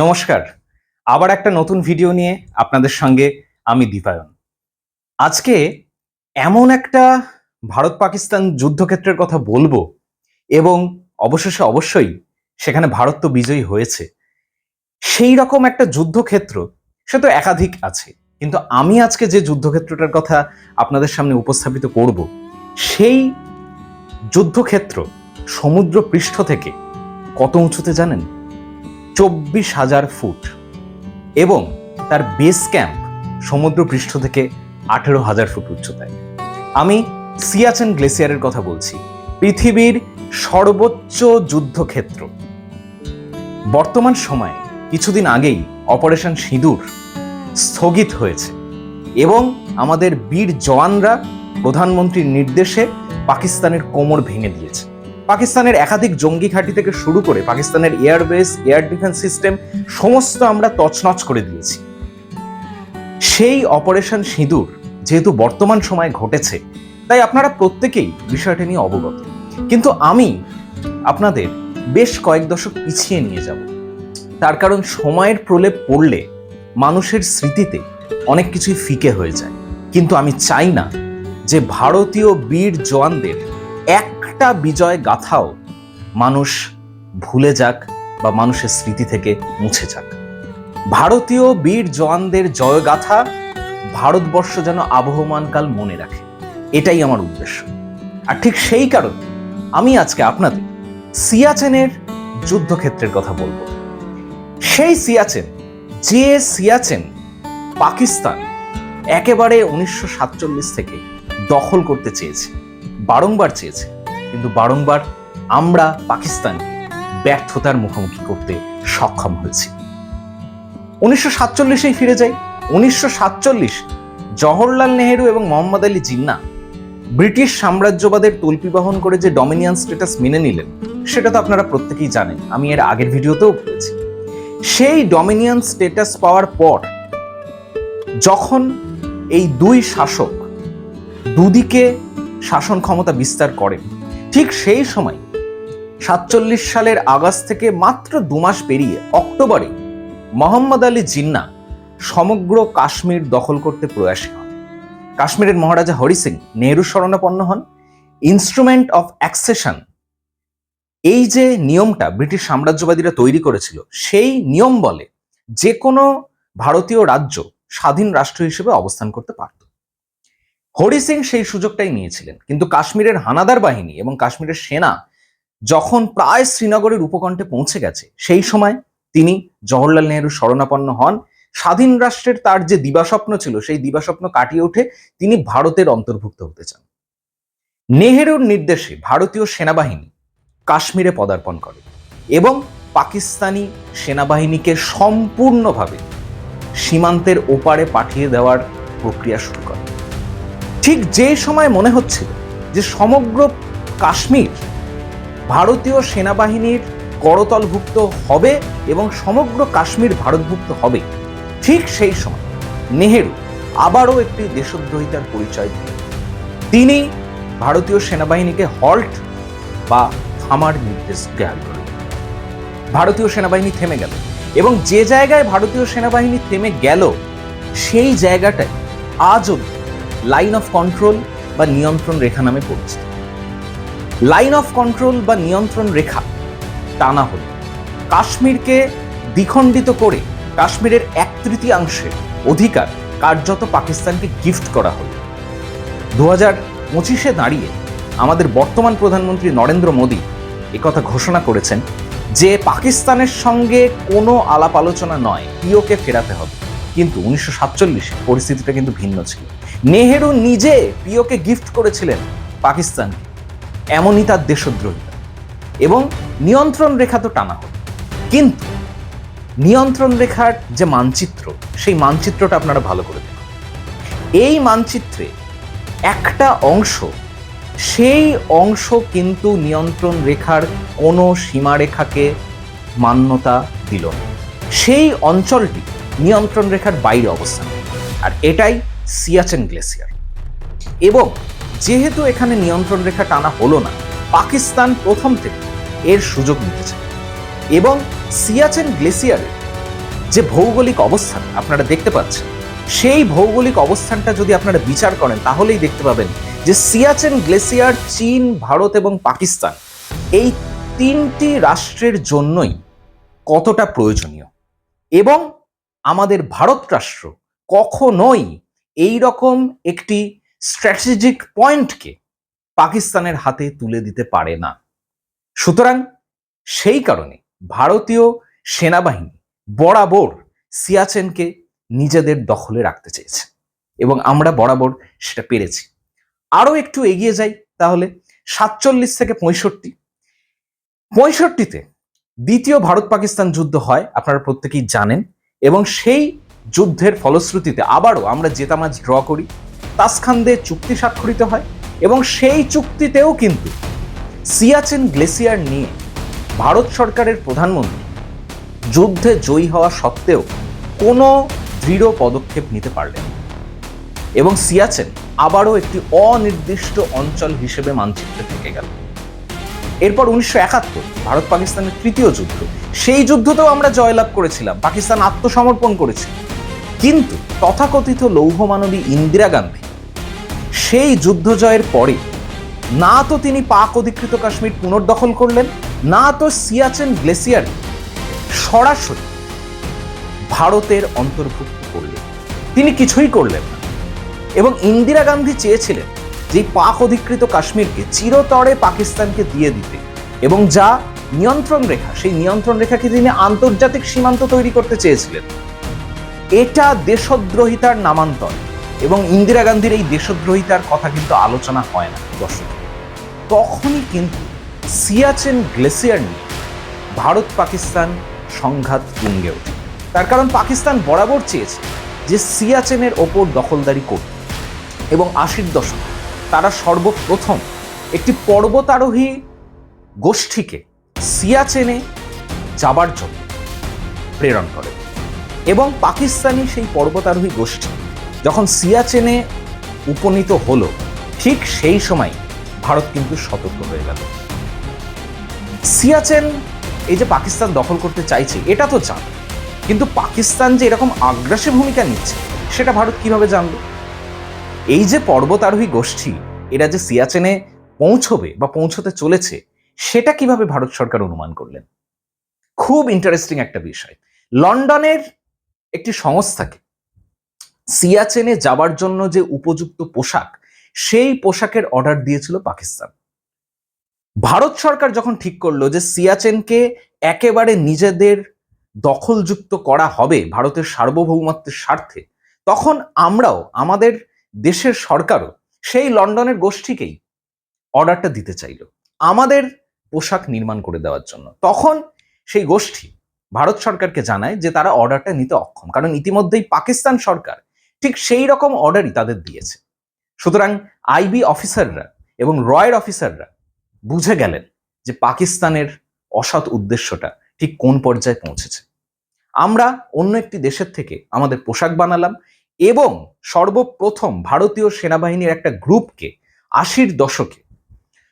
নমস্কার। আবার একটা নতুন ভিডিও নিয়ে আপনাদের সঙ্গে আমি দীপায়ন। আজকে এমন একটা ভারত পাকিস্তান যুদ্ধক্ষেত্রের কথা বলব এবং অবশেষে অবশ্যই সেখানে ভারত তো বিজয়ী হয়েছে। সেই রকম একটা যুদ্ধক্ষেত্র, সে তো একাধিক আছে। কিন্তু আমি আজকে যে যুদ্ধক্ষেত্রটার কথা আপনাদের সামনে উপস্থাপিত করব, সেই যুদ্ধক্ষেত্র সমুদ্র পৃষ্ঠ থেকে কত উঁচুতে জানেন? চব্বিশ হাজার ফুট এবং তার বেস ক্যাম্প সমুদ্র পৃষ্ঠ থেকে আঠেরো হাজার ফুট উচ্চতায়। আমি সিয়াচেন গ্লেসিয়ারের কথা বলছি, পৃথিবীর সর্বোচ্চ যুদ্ধক্ষেত্র। বর্তমান সময়ে কিছুদিন আগেই অপারেশন সিঁদুর স্থগিত হয়েছে এবং আমাদের বীর জওয়ানরা প্রধানমন্ত্রীর নির্দেশে পাকিস্তানের কোমর ভেঙে দিয়েছে। পাকিস্তানের একাধিক জঙ্গি ঘাঁটি থেকে শুরু করে পাকিস্তানের এয়ারবেস, এয়ার ডিফেন্স সিস্টেম, সমস্ত আমরা তছনছ করে দিয়েছি। সেই অপারেশন সিঁদুর যেহেতু বর্তমান সময়ে ঘটেছে, তাই আপনারা প্রত্যেকেই বিষয়টা নিয়ে অবগত। কিন্তু আমি আপনাদের বেশ কয়েক দশক পিছিয়ে নিয়ে যাব। তার কারণ সময়ের প্রলেপ পড়লে মানুষের স্মৃতিতে অনেক কিছুই ফিকে হয়ে যায়। কিন্তু আমি চাই না যে ভারতীয় বীর জওয়ানদের একটা বিজয় গাথাও মানুষ ভুলে যাক বা মানুষের স্মৃতি থেকে মুছে যাক। ভারতীয় বীর জওয়ানদের জয়গাথা ভারতবর্ষ যেন আবহমানকাল মনে রাখে। এটাই আমার উদ্দেশ্য। আর ঠিক সেই কারণে আমি আজকে আপনাদের সিয়াচেনের যুদ্ধক্ষেত্রের কথা বলব। সেই সিয়াচেন, যে সিয়াচেন পাকিস্তান একেবারে উনিশশো সাতচল্লিশ থেকে দখল করতে চেয়েছে, বারংবার চেয়েছে কিন্তু বারংবার আমরা পাকিস্তানকে ব্যর্থতার মুখোমুখি করতে সক্ষম হয়েছি। উনিশশো সাতচল্লিশেই ফিরে যাই। উনিশশো সাতচল্লিশ, জওহরলাল নেহেরু এবং মোহাম্মদ আলী জিন্না ব্রিটিশ সাম্রাজ্যবাদের তল্পি বহন করে যে ডমিনিয়ান স্ট্যাটাস মেনে নিলেন, সেটা তো আপনারা প্রত্যেকেই জানেন। আমি এর আগের ভিডিওতেও বলেছি। সেই ডমিনিয়ান স্ট্যাটাস পাওয়ার পর যখন এই দুই শাসক দুদিকে শাসন ক্ষমতা বিস্তার করেন ঠিক সেই সময় সাতচল্লিশ সালের আগস্ট থেকে মাত্র দু মাস পেরিয়ে অক্টোবরে মোহাম্মদ আলী জিন্না সমগ্র কাশ্মীর দখল করতে প্রয়াসী হন। কাশ্মীরের মহারাজা হরি সিং নেহরু শরণাপন্ন হন। ইনস্ট্রুমেন্ট অফ অ্যাক্সেশন এই যে নিয়মটা ব্রিটিশ সাম্রাজ্যবাদীরা তৈরি করেছিল, সেই নিয়ম বলে যে কোনো ভারতীয় রাজ্য স্বাধীন রাষ্ট্র হিসেবে অবস্থান করতে পারত। হরি সিং সেই সুযোগটাই নিয়েছিলেন। কিন্তু কাশ্মীরের হানাদার বাহিনী এবং কাশ্মীরের সেনা যখন প্রায় শ্রীনগরের উপকণ্ঠে পৌঁছে গেছে, সেই সময় তিনি জওহরলাল নেহরু শরণাপন্ন হন। স্বাধীন রাষ্ট্রের তার যে দিবাস্বপ্ন ছিল, সেই দিবাস্বপ্ন কাটিয়ে উঠে তিনি ভারতের অন্তর্ভুক্ত হতে চান। নেহেরুর নির্দেশে ভারতীয় সেনাবাহিনী কাশ্মীরে পদার্পণ করে এবং পাকিস্তানি সেনাবাহিনীকে সম্পূর্ণভাবে সীমান্তের ওপারে পাঠিয়ে দেওয়ার প্রক্রিয়া শুরু করে। ঠিক যে সময় মনে হচ্ছিল যে সমগ্র কাশ্মীর ভারতীয় সেনাবাহিনীর করতলভুক্ত হবে এবং সমগ্র কাশ্মীর ভারতভুক্ত হবে, ঠিক সেই সময় নেহেরু আবারও একটি দেশদ্রোহিতার পরিচয় দিলেন। তিনি ভারতীয় সেনাবাহিনীকে হল্ট বা থামার নির্দেশ জারি করেন ভারতীয় সেনাবাহিনী থেমে গেল এবং যে জায়গায় ভারতীয় সেনাবাহিনী থেমে গেল, সেই জায়গাটায় আজ অব্দি লাইন অফ কন্ট্রোল বা নিয়ন্ত্রণ রেখা নামে পরিচিত। লাইন অফ কন্ট্রোল বা নিয়ন্ত্রণ রেখা টানা হল। কাশ্মীরকে দ্বিখণ্ডিত করে কাশ্মীরের এক তৃতীয়াংশের অধিকার কার্যত পাকিস্তানকে গিফট করা হল। দু হাজার পঁচিশে দাঁড়িয়ে আমাদের বর্তমান প্রধানমন্ত্রী নরেন্দ্র মোদী একথা ঘোষণা করেছেন যে পাকিস্তানের সঙ্গে কোনো আলাপ আলোচনা নয় পিওকে ফেরাতে হবে। কিন্তু উনিশশো সাতচল্লিশে পরিস্থিতিটা কিন্তু ভিন্ন ছিল। নেহেরু নিজে পিওকে গিফট করেছিলেন পাকিস্তান। এমনই তার দেশদ্রোহিতা এবং নিয়ন্ত্রণ রেখা তো টানা হল। কিন্তু নিয়ন্ত্রণ রেখার যে মানচিত্র, সেই মানচিত্রটা আপনারা ভালো করে দেখুন। এই মানচিত্রে একটা অংশ, সেই অংশ কিন্তু নিয়ন্ত্রণ রেখার কোনো সীমারেখাকে মান্যতা দিল সেই অঞ্চলটি নিয়ন্ত্রণ রেখার বাইরে অবস্থান। আর এটাই সিয়াচেন গ্লেসিয়ার। এবং যেহেতু এখানে নিয়ন্ত্রণ রেখা টানা হলো না, পাকিস্তান প্রথম থেকে এর সুযোগ নিতেছে। এবং সিয়াচেন গ্লেসিয়ারে যে ভৌগোলিক অবস্থান, আপনারা দেখতে পাচ্ছেন, সেই ভৌগোলিক অবস্থানটা যদি আপনারা বিচার করেন, তাহলেই দেখতে পাবেন যে সিয়াচেন গ্লেসিয়ার, চীন, ভারত এবং পাকিস্তান এই তিনটি রাষ্ট্রের জন্যই কতটা প্রয়োজনীয়। এবং আমাদের ভারত রাষ্ট্র কখনোই এই রকম একটি স্ট্র্যাটেজিক পয়েন্টকে পাকিস্তানের হাতে তুলে দিতে পারে না। সুতরাং সেই কারণে ভারতীয় সেনাবাহিনী বরাবর সিয়াচেনকে নিজেদের দখলে রাখতে চেয়েছে এবং আমরা বরাবর সেটা পেরেছি। আরও একটু এগিয়ে যাই তাহলে সাতচল্লিশ থেকে পঁয়ষট্টি। পঁয়ষট্টিতে দ্বিতীয় ভারত পাকিস্তান যুদ্ধ হয়, আপনারা প্রত্যেকেই জানেন, এবং সেই যুদ্ধের ফলশ্রুতিতে আবারও আমরা জেতামাজ ড্র করি। তাসখান্দে চুক্তি স্বাক্ষরিত হয় এবং সেই চুক্তিতেও কিন্তু সিয়াচেন গ্লেসিয়ার নিয়ে ভারত সরকারের প্রধানমন্ত্রী যুদ্ধে জয়ী হওয়া সত্ত্বেও কোনো দৃঢ় পদক্ষেপ নিতে পারলেন এবং সিয়াচেন আবারও একটি অনির্দিষ্ট অঞ্চল হিসেবে মানচিত্রে থেকে গেল। এরপর উনিশশো একাত্তর ভারত পাকিস্তানের তৃতীয় যুদ্ধ। সেই যুদ্ধতেও আমরা জয়লাভ করেছিলাম। পাকিস্তান আত্মসমর্পণ করেছিল কিন্তু তথাকথিত লৌহমানবী ইন্দিরা গান্ধী সেই যুদ্ধ জয়ের পরে না তো তিনি পাক অধিকৃত কাশ্মীর পুনর্দখল করলেন, না তো সিয়াচেন গ্লেসিয়ার সরাসরি ভারতের অন্তর্ভুক্ত করলেন। তিনি কিছুই করলেন না। এবং ইন্দিরা গান্ধী চেয়েছিলেন যে পাক অধিকৃত কাশ্মীরকে চিরতরে পাকিস্তানকে দিয়ে দিতে এবং যা নিয়ন্ত্রণ রেখা, সেই নিয়ন্ত্রণ রেখাকে তিনি আন্তর্জাতিক সীমান্ত তৈরি করতে চেয়েছিলেন। এটা দেশদ্রোহিতার নামান্তর এবং ইন্দিরা গান্ধীর এই দেশদ্রোহিতার কথা কিন্তু আলোচনা হয় না দর্শক। তখনই কিন্তু সিয়াচেন গ্লেসিয়ার নিয়ে ভারত পাকিস্তান সংঘাত তুঙ্গে ওঠে। তার কারণ পাকিস্তান বরাবর চেয়েছে যে সিয়াচেনের ওপর দখলদারি করতে এবং আশির দশক তারা সর্বপ্রথম একটি পর্বতারোহী গোষ্ঠীকে সিয়াচেনে যাবার জন্য প্রেরণ করে। এবং পাকিস্তানি সেই পর্বতারোহী গোষ্ঠী যখন সিয়াচেনে উপনীত হলো, ঠিক সেই সময় ভারত কিন্তু সতর্ক হয়ে গেল। সিয়াচেন এই যে পাকিস্তান দখল করতে চাইছে, এটা তো জান। কিন্তু পাকিস্তান যে এরকম আগ্রাসী ভূমিকা নিচ্ছে, সেটা ভারত কীভাবে জানবে এই যে পর্বতারোহী গোষ্ঠী, এরা যে সিয়াচেনে পৌঁছবে বা পৌঁছতে চলেছে, সেটা কীভাবে ভারত সরকার অনুমান করলেন? খুব ইন্টারেস্টিং একটা বিষয়। লন্ডনের একটি সংস্থাকে। সিয়াচেনে যাবার জন্য যে উপযুক্ত পোশাক, সেই পোশাকের অর্ডার দিয়েছিল পাকিস্তান। ভারত সরকার যখন ঠিক করল যে সিয়াচেনকে একেবারে নিজেদের দখলযুক্ত করা হবে ভারতের সার্বভৌমত্বের স্বার্থে, তখন আমরাও, আমাদের দেশের সরকারও সেই লন্ডনের গোষ্ঠীকেই অর্ডারটা দিতে চাইল, আমাদের পোশাক নির্মাণ করে দেওয়ার জন্য। তখন সেই গোষ্ঠী ভারত সরকারকে জানায় যে তারা অর্ডারটা নিতে অক্ষম। কারণ ইতিমধ্যেই পাকিস্তান সরকার ঠিক সেই রকম অর্ডারই তাদের দিয়েছে। সুতরাং আইবি অফিসাররা এবং রয়ের অফিসাররা বুঝে গেলেন যে পাকিস্তানের অসৎ উদ্দেশ্যটা ঠিক কোন পর্যায়ে পৌঁছেছে। আমরা অন্য একটি দেশের থেকে আমাদের পোশাক বানালাম এবং সর্বপ্রথম ভারতীয় সেনাবাহিনীর একটা গ্রুপকে আশির দশকে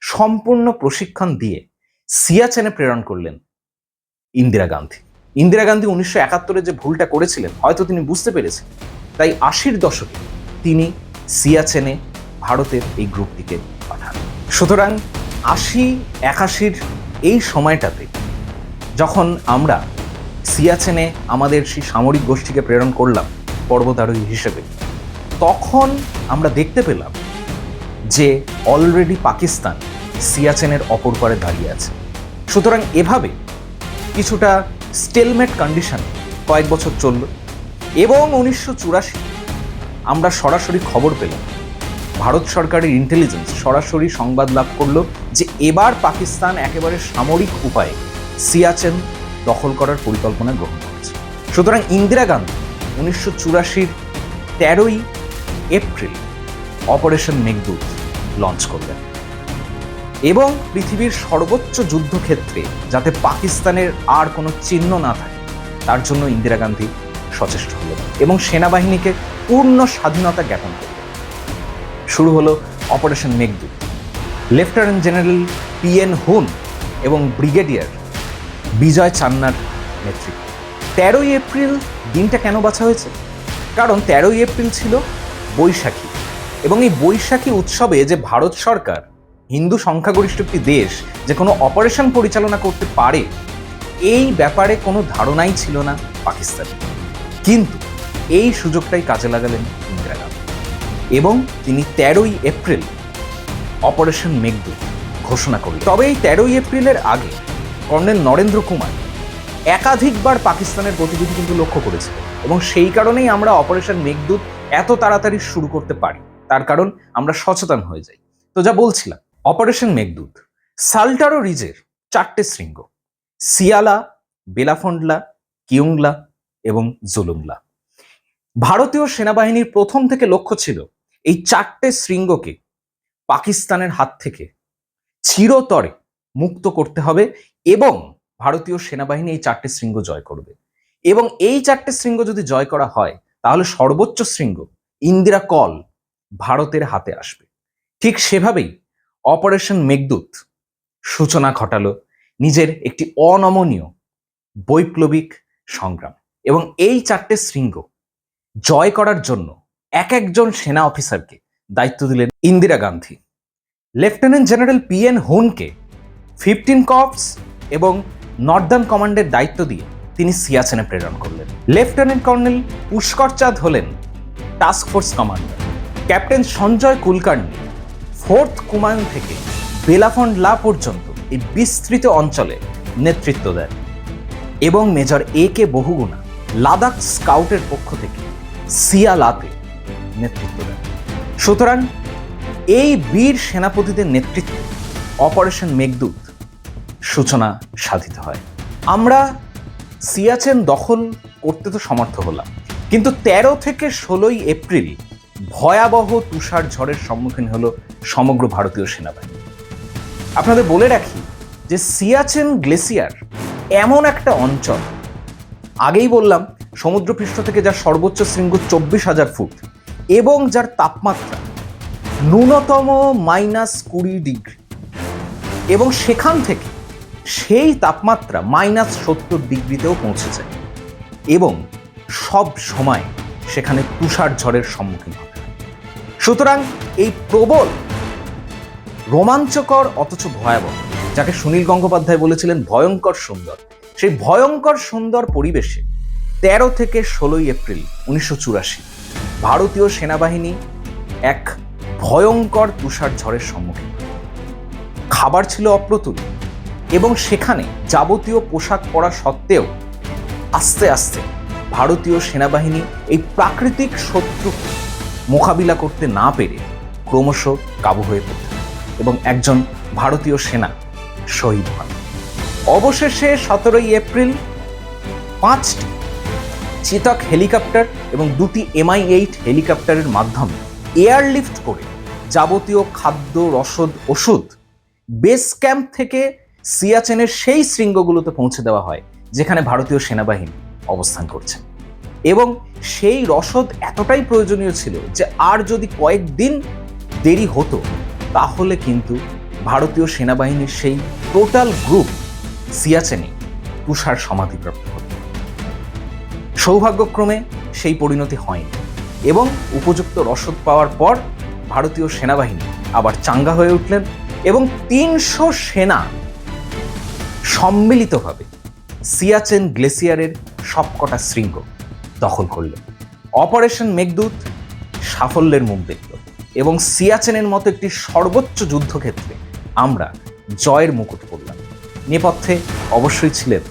সম্পূর্ণ প্রশিক্ষণ দিয়ে সিয়াচেনে প্রেরণ করলেন ইন্দিরা গান্ধী। ইন্দিরা গান্ধী উনিশশো একাত্তরে যে ভুলটা করেছিলেন, হয়তো তিনি বুঝতে পেরেছেন। তাই আশির দশকে তিনি সিয়াচেনে ভারতের এই গ্রুপটিকে পাঠান। সুতরাং আশি, একাশির এই সময়টাতে যখন আমরা সিয়াচেনে আমাদের সেই সামরিক গোষ্ঠীকে প্রেরণ করলাম, পর্বতারোহী হিসেবে, তখন আমরা দেখতে পেলাম যে অলরেডি পাকিস্তান সিয়াচেনের অপর পারে দাঁড়িয়ে আছে। সুতরাং এভাবে কিছুটা স্টেলমেট কন্ডিশন কয়েক বছর চলল। এবং উনিশশো চুরাশি আমরা সরাসরি খবর পেলাম। ভারত সরকারের ইন্টেলিজেন্স সরাসরি সংবাদ লাভ করল যে এবার পাকিস্তান একেবারে সামরিক উপায়ে সিয়াচেন দখল করার পরিকল্পনা গ্রহণ করেছে। সুতরাং ইন্দিরা গান্ধী উনিশশো চুরাশির তেরোই এপ্রিল অপারেশন মেঘদূত লঞ্চ করলেন। এবং পৃথিবীর সর্বোচ্চ যুদ্ধক্ষেত্রে যাতে পাকিস্তানের আর কোনো চিহ্ন না থাকে, তার জন্য ইন্দিরা গান্ধী সচেষ্ট হলেন এবং সেনাবাহিনীকে পূর্ণ স্বাধীনতা জ্ঞাপন করলেন। শুরু হলো operation Meghdoot. Lieutenant general P N Hoon এবং ব্রিগেডিয়ার বিজয় চান্নার নেতৃত্বে। তেরোই এপ্রিল দিনটা কেন বাছা হয়েছে? কারণ তেরোই এপ্রিল ছিল বৈশাখী এবং এই বৈশাখী উৎসবে যে ভারত সরকার হিন্দু সংখ্যাগরিষ্ঠ একটি দেশ যে কোনো অপারেশন পরিচালনা করতে পারে, এই ব্যাপারে কোনো ধারণাই ছিল না পাকিস্তানে কিন্তু এই সুযোগটাই কাজে লাগালেন ইন্দিরা গান্ধী। এবং তিনি তেরোই এপ্রিল অপারেশন মেঘদূত ঘোষণা করলেন। তবে এই তেরোই এপ্রিলের আগে কর্নেল নরেন্দ্র কুমার একাধিকবার পাকিস্তানের গতিবিধি কিন্তু লক্ষ্য করেছিল এবং সেই কারণেই আমরা অপারেশন মেঘদূত এত তাড়াতাড়ি শুরু করতে পারি। তার কারণ আমরা সচেতন হয়ে যাই। তো যা বলছিলাম অপারেশন মেঘদূত, সাল্টারো রিজের চারটে শৃঙ্গ, সিয়ালা, বেলাফন্ডলা কিউংলা এবং জুলুংলা। ভারতীয় সেনাবাহিনীর প্রথম থেকে লক্ষ্য ছিল এই চারটে শৃঙ্গকে পাকিস্তানের হাত থেকে চিরতরে মুক্ত করতে হবে এবং ভারতীয় সেনাবাহিনী এই চারটে শৃঙ্গ জয় করবে। এবং এই চারটে শৃঙ্গ যদি জয় করা হয়, তাহলে সর্বোচ্চ শৃঙ্গ ইন্দিরা কল ভারতের হাতে আসবে। ঠিক সেভাবেই অপারেশন মেঘদূত সূচনা ঘটালো নিজের একটি অনমনীয় বৈপ্লবিক সংগ্রাম এবং এই চারটে শৃঙ্গ জয় করার জন্য এক একজন সেনা অফিসারকে দায়িত্ব দিলেন Indira Gandhi. Lieutenant general P N হুনকে fifteen corps এবং নর্দার্ন কমান্ডের দায়িত্ব দিয়ে তিনি সিয়াচেনে প্রেরণ করলেন। লেফটেন্যান্ট কর্নেল পুষ্কর চাঁদ হলেন task force commander captain Sanjay Kulkarni fourth Kumaon থেকে বেলাফন্ড লা পর্যন্ত এই বিস্তৃত অঞ্চলে নেতৃত্ব দেন এবং major A K Bahuguna Ladakh স্কাউটের পক্ষ থেকে সিয়ালাতে নেতৃত্ব দেন। সুতরাং এই বীর সেনাপতিদের নেতৃত্বে অপারেশন মেঘদূত সূচনা সাধিত হয়। আমরা সিয়াচেন দখল করতে তো সমর্থ হলাম, কিন্তু তেরো থেকে ষোলোই এপ্রিল ভয়াবহ তুষার ঝড়ের সম্মুখীন হলো সমগ্র ভারতীয় সেনাবাহিনী। আপনাদের বলে রাখি যে সিয়াচেন গ্লেসিয়ার এমন একটা অঞ্চল, আগেই বললাম, সমুদ্রপৃষ্ঠ থেকে যার সর্বোচ্চ শৃঙ্গ চব্বিশ হাজার ফুট এবং যার তাপমাত্রা ন্যূনতম মাইনাস কুড়ি ডিগ্রি এবং সেখান থেকে সেই তাপমাত্রা মাইনাস সত্তর ডিগ্রিতেও পৌঁছেছে এবং সব সময় সেখানে তুষার ঝড়ের সম্মুখীন হয়। সুতরাং এই প্রবল, রোমাঞ্চকর, অথচ ভয়াবহ, যাকে সুনীল গঙ্গোপাধ্যায় বলেছিলেন ভয়ঙ্কর সুন্দর। সেই ভয়ঙ্কর সুন্দর পরিবেশে তেরো থেকে ষোলোই এপ্রিল উনিশশো চুরাশি ভারতীয় সেনাবাহিনী এক ভয়ঙ্কর তুষার ঝড়ের সম্মুখীন। খাবার ছিল অপ্রতুল এবং সেখানে যাবতীয় পোশাক পরা সত্ত্বেও আস্তে আস্তে ভারতীয় সেনাবাহিনী এই প্রাকৃতিক শত্রুকে মোকাবিলা করতে না পেরে ক্রমশ কাবু হয়ে পড়তে এবং একজন ভারতীয় সেনা শহীদ হন। অবশেষে সতেরোই এপ্রিল পাঁচটি চেতক হেলিকপ্টার এবং দুটি এমআই এইট হেলিকপ্টারের মাধ্যমে এয়ারলিফট করে যাবতীয় খাদ্য, রসদ, ওষুধ বেস ক্যাম্প থেকে সিয়াচেনের সেই শৃঙ্গগুলোতে পৌঁছে দেওয়া হয়, যেখানে ভারতীয় সেনাবাহিনী অবস্থান করছে। এবং সেই রসদ এতটাই প্রয়োজনীয় ছিল যে আর যদি কয়েকদিন দেরি হতো, তাহলে কিন্তু ভারতীয় সেনাবাহিনীর সেই টোটাল গ্রুপ সিয়াচেনে তুষার সমাধিপ্রাপ্ত হতো। সৌভাগ্যক্রমে সেই পরিণতি হয়নি এবং উপযুক্ত রসদ পাওয়ার পর ভারতীয় সেনাবাহিনী আবার চাঙ্গা হয়ে উঠলেন এবং তিনশো সেনা সম্মিলিতভাবে সিয়াচেন গ্লেসিয়ারের সবকটা শৃঙ্গ দখল করলেন অপারেশন মেঘদূত সাফল্যের মুখ দেখল এবং সিয়াচেনের মতো একটি সর্বোচ্চ যুদ্ধক্ষেত্রে আমরা জয়ের মুকুট করলাম নেপথ্যে অবশ্যই ছিলেন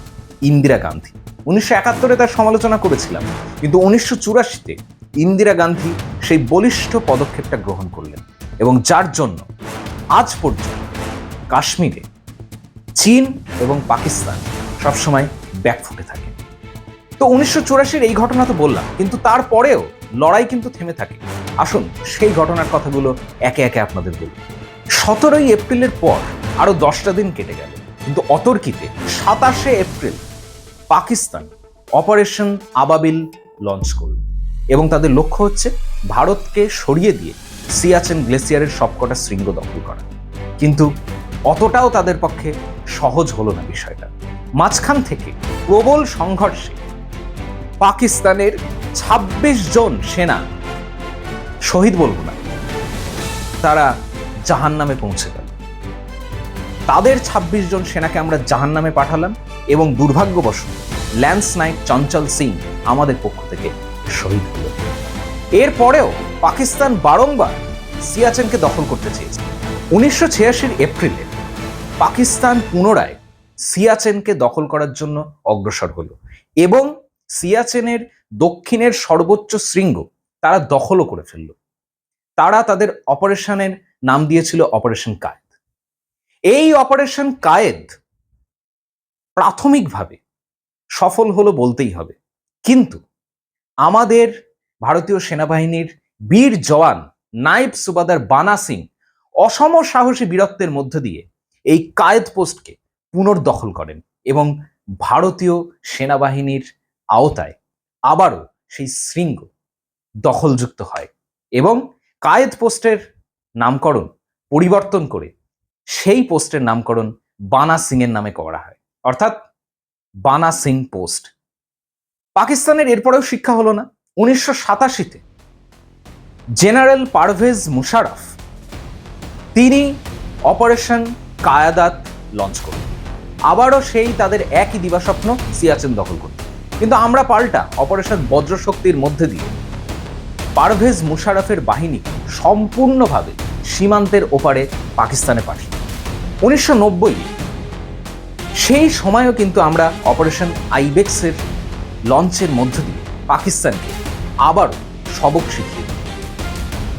ইন্দিরা গান্ধী। উনিশশো একাত্তরে তার সমালোচনা করেছিলাম, কিন্তু উনিশশো চুরাশিতে ইন্দিরা গান্ধী সেই বলিষ্ঠ পদক্ষেপটা গ্রহণ করলেন এবং যার জন্য আজ পর্যন্ত কাশ্মীরে চীন এবং পাকিস্তান সবসময় ব্যাকফুটে থাকে। তো উনিশশো চুরাশির এই ঘটনা তো বললাম, কিন্তু তারপরেও লড়াই কিন্তু থেমে থাকে। আসুন সেই ঘটনার কথাগুলো একে একে আপনাদের বলি। সতেরোই এপ্রিলের পর আরও দশটা দিন কেটে গেল, কিন্তু অতর্কিতে সাতাশে April Pakistan operation Ababeel launch করল এবং তাদের লক্ষ্য হচ্ছে ভারতকে সরিয়ে দিয়ে সিয়াচেন গ্লেসিয়ারের সবকটা শৃঙ্গ দখল করা। কিন্তু অতটাও তাদের পক্ষে সহজ হলো না বিষয়টা। মাঝখান থেকে প্রবল সংঘর্ষে পাকিস্তানের ২৬ জন সেনা শহীদ বলব না, তারা জাহান নামে পৌঁছে গেল। তাদের ২৬ জন সেনাকে আমরা জাহান নামে পাঠালাম এবং দুর্ভাগ্যবশত ল্যান্স নাইট চঞ্চল সিং আমাদের পক্ষ থেকে শহীদ হল। এরপরেও পাকিস্তান বারংবার সিয়াচেনকে দখল করতে চেয়েছে। উনিশশো ছিয়াশির এপ্রিলে পাকিস্তান পুনরায় সিয়াচেনকে দখল করার জন্য অগ্রসর হলো এবং সিয়াচেনের দক্ষিণের সর্বোচ্চ শৃঙ্গ তারা দখলও করে ফেলল। তারা তাদের অপারেশনের নাম দিয়েছিল অপারেশন কায়েদ। এই অপারেশন কায়েদ প্রাথমিকভাবে সফল হলো বলতেই হবে। কিন্তু আমাদের ভারতীয় সেনাবাহিনীর বীর জওয়ান নাইব সুবাদার বানা সিং অসম সাহসী বীরত্বের মধ্য দিয়ে এই কায়েদ পোস্টকে পুনর্দখল করেন এবং ভারতীয় সেনাবাহিনীর আওতায় আবারও সেই শৃঙ্গ দখলযুক্ত হয় এবং কায়েদ পোস্টের নামকরণ, পরিবর্তন করে সেই পোস্টের নামকরণ বানা সিং এর নামে করা হয়। অর্থাৎ বানা সিং পোস্ট। পাকিস্তানের এরপরেও শিক্ষা হলো না। উনিশশো সাতাশিতে জেনারেল পারভেজ মুশারফ তিনি অপারেশন কায়াদাত লঞ্চ করেন আবারও সেই তাদের একই দিবাস্বপ্ন সিয়াচেন দখল করতে। কিন্তু আমরা পাল্টা অপারেশন বজ্রশক্তির মধ্যে দিয়ে পারভেজ মুশারফের বাহিনী সম্পূর্ণভাবে সীমান্তের ওপারে পাকিস্তানে পাঠাই উনিশশো সেই সময়ও কিন্তু আমরা অপারেশন আইবেক্সের লঞ্চের মধ্য দিয়ে পাকিস্তানকে আবার সবক শিখিয়ে।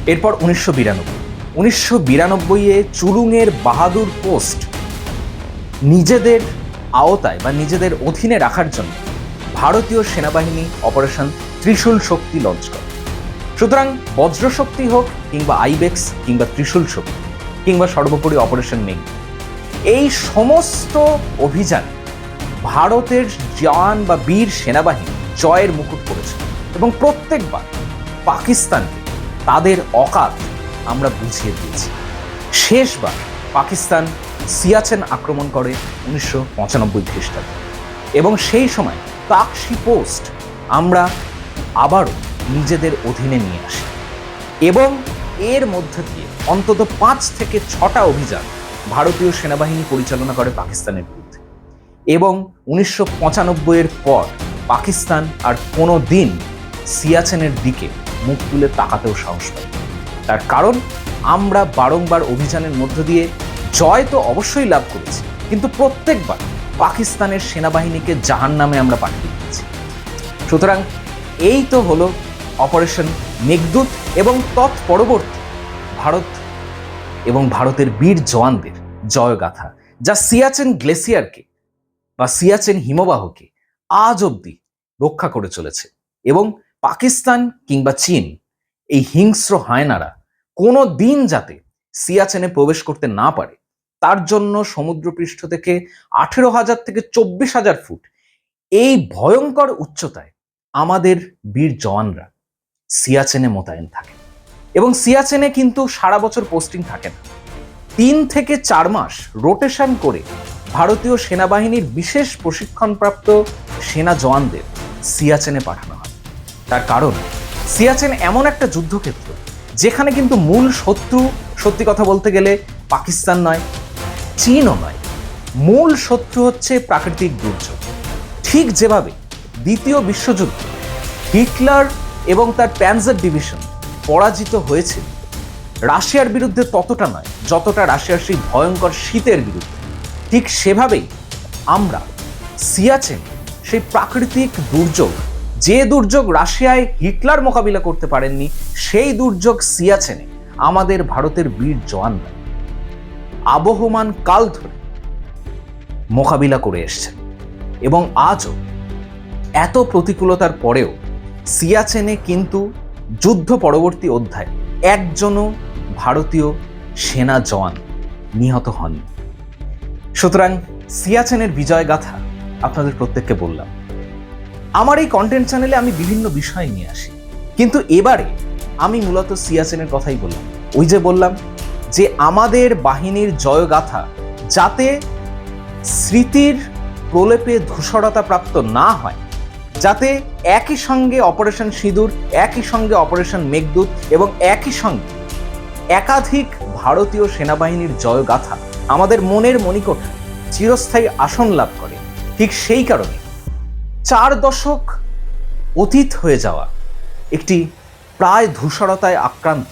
এরপর উনিশশো বিরানব্বই উনিশশো বিরানব্বইয়ে চুরুংয়ের বাহাদুর পোস্ট নিজেদের আওতায় বা নিজেদের অধীনে রাখার জন্য ভারতীয় সেনাবাহিনী অপারেশন ত্রিশূল শক্তি লঞ্চ করে। সুতরাং বজ্রশক্তি হোক কিংবা আইবেক্স কিংবা ত্রিশূল শক্তি, কিংবা সর্বোপরি অপারেশন মেঘ, এই সমস্ত অভিযান ভারতের জওয়ান বা বীর সেনাবাহিনী জয়ের মুকুট করেছে এবং প্রত্যেকবার পাকিস্তানকে তাদের অকাত আমরা বুঝিয়ে দিয়েছি। শেষবার পাকিস্তান সিয়াচেন আক্রমণ করে উনিশশো পঁচানব্বই খ্রিস্টাব্দে। এবং সেই সময় তাকসি পোস্ট আমরা আবারও নিজেদের অধীনে নিয়ে আসি। এবং এর মধ্যে দিয়ে অন্তত পাঁচ থেকে ছটা অভিযান ভারতীয় সেনাবাহিনী পরিচালনা করে পাকিস্তানের বিরুদ্ধে। এবং উনিশশো পঁচানব্বইয়ের পর পাকিস্তান আর কোনো দিন সিয়াচেনের দিকে মুখ তুলে তাকাতেও সাহস পায় তার কারণ, আমরা বারংবার অভিযানের মধ্য দিয়ে জয় তো অবশ্যই লাভ করেছি, কিন্তু প্রত্যেকবার পাকিস্তানের সেনাবাহিনীকে জাহান নামে আমরা পাঠিয়ে দিয়েছি। সুতরাং এই তো হলো অপারেশন মেঘদূত এবং তৎপরবর্তী ভারত এবং ভারতের বীর জওয়ানদের জয়গাথা, যা সিয়াচেন গ্লেসিয়ারকে বা সিয়াচেন হিমবাহকে আজ অবধি রক্ষা করে চলেছে এবং পাকিস্তান কিংবা চীন এই হিংস্র হায়নারা কোনো দিন যাতে সিয়াচেনে প্রবেশ করতে না পারে। তার জন্য সমুদ্রপৃষ্ঠ থেকে আঠেরো হাজার থেকে চব্বিশ হাজার ফুট। এই ভয়ঙ্কর উচ্চতায় আমাদের বীর জওয়ানরা সিয়াচেনে মোতায়েন থাকে এবং সিয়াচেনে কিন্তু সারা বছর পোস্টিং থাকে না। তিন থেকে চার মাস রোটেশন করে ভারতীয় সেনাবাহিনীর বিশেষ প্রশিক্ষণপ্রাপ্ত সেনা জওয়ানদের সিয়াচেনে পাঠানো হয়। তার কারণ, সিয়াচেন এমন একটা যুদ্ধক্ষেত্র যেখানে কিন্তু মূল শত্রু, সত্যি কথা বলতে গেলে পাকিস্তান নয় চীনও নয় মূল শত্রু হচ্ছে প্রাকৃতিক দুর্যোগ। ঠিক যেভাবে দ্বিতীয় বিশ্বযুদ্ধ, হিটলার এবং তার প্যানজার ডিভিশন পরাজিত হয়েছিল রাশিয়ার বিরুদ্ধে ততটা নয়, যতটা রাশিয়ার সেই ভয়ঙ্কর শীতের বিরুদ্ধে। ঠিক সেভাবেই আমরা সিয়াচেন সেই প্রাকৃতিক দুর্যোগ, যে দুর্যোগ রাশিয়ায় হিটলার মোকাবিলা করতে পারেননি, সেই দুর্যোগ সিয়াচেনে আমাদের ভারতের বীর জওয়ানরা। আবহমান কাল ধরে মোকাবিলা করে এসছেন। এবং আজও এত প্রতিকূলতার পরেও সিয়াচেনে কিন্তু যুদ্ধ পরবর্তী অধ্যায় একজনও ভারতীয় সেনা জওয়ান নিহত হন সুতরাং সিয়াচেনের বিজয় গাথা আপনাদের প্রত্যেককে বললাম। আমার এই কন্টেন্ট চ্যানেলে আমি বিভিন্ন বিষয় নিয়ে আসি। কিন্তু এবারে আমি মূলত সিয়াচেনের কথাই বললাম। ওই যে বললাম যে আমাদের বাহিনীর জয়গাথা যাতে স্মৃতির প্রলেপে ধূসরতা প্রাপ্ত না হয়, যাতে একই সঙ্গে অপারেশন সিঁদুর, একই সঙ্গে অপারেশন মেঘদূত এবং একই সঙ্গে একাধিক ভারতীয় সেনাবাহিনীর জয়গাথা আমাদের মনের মণিকোঠা চিরস্থায়ী আসন লাভ করে। ঠিক সেই কারণে চার দশক অতীত হয়ে যাওয়া একটি প্রায় ধূসরতায় আক্রান্ত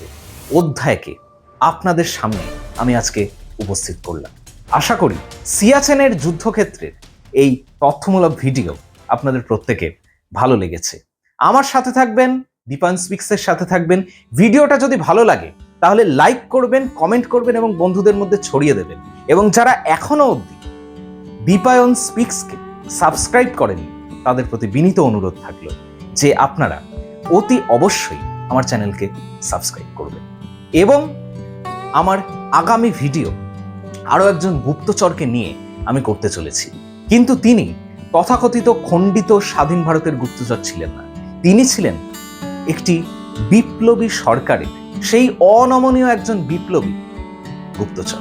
অধ্যায়কে আপনাদের সামনে আমি আজকে উপস্থিত করলাম। আশা করি সিয়াচেনের যুদ্ধক্ষেত্রের এই তথ্যমূলক ভিডিও আপনাদের প্রত্যেকের ভালো লেগেছে। আমার সাথে থাকবেন, দীপান স্পিক্সের সাথে থাকবেন। ভিডিওটা যদি ভালো লাগে, তাহলে লাইক করবেন, কমেন্ট করবেন এবং বন্ধুদের মধ্যে ছড়িয়ে দেবেন। এবং যারা এখনও অবধি দীপায়ন স্পিক্সকে সাবস্ক্রাইব করেনি, তাদের প্রতি বিনীত অনুরোধ থাকল যে আপনারা অতি অবশ্যই আমার চ্যানেলকে সাবস্ক্রাইব করবেন। এবং আমার আগামী ভিডিও আরও একজন গুপ্তচরকে নিয়ে আমি করতে চলেছি। কিন্তু তিনি তথাকথিত খণ্ডিত স্বাধীন ভারতের গুপ্তচর ছিলেন না। তিনি ছিলেন একটি বিপ্লবী সরকারের, সেই অনমনীয় একজন বিপ্লবী গুপ্তচর।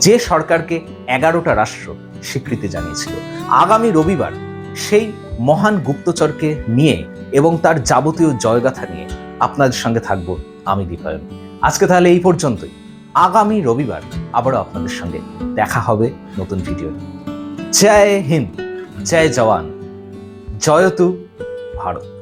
যে সরকারকে এগারোটা রাষ্ট্র স্বীকৃতি জানিয়েছিল। আগামী রবিবার সেই মহান গুপ্তচরকে নিয়ে এবং তার যাবতীয় জয়গাথা নিয়ে আপনাদের সঙ্গে থাকব আমি দীপায়ন। আজকে তাহলে এই পর্যন্তই আগামী রবিবার আবারও আপনাদের সঙ্গে দেখা হবে নতুন ভিডিও। জয় হিন্দ, জয় জওয়ান জয়তু ভারত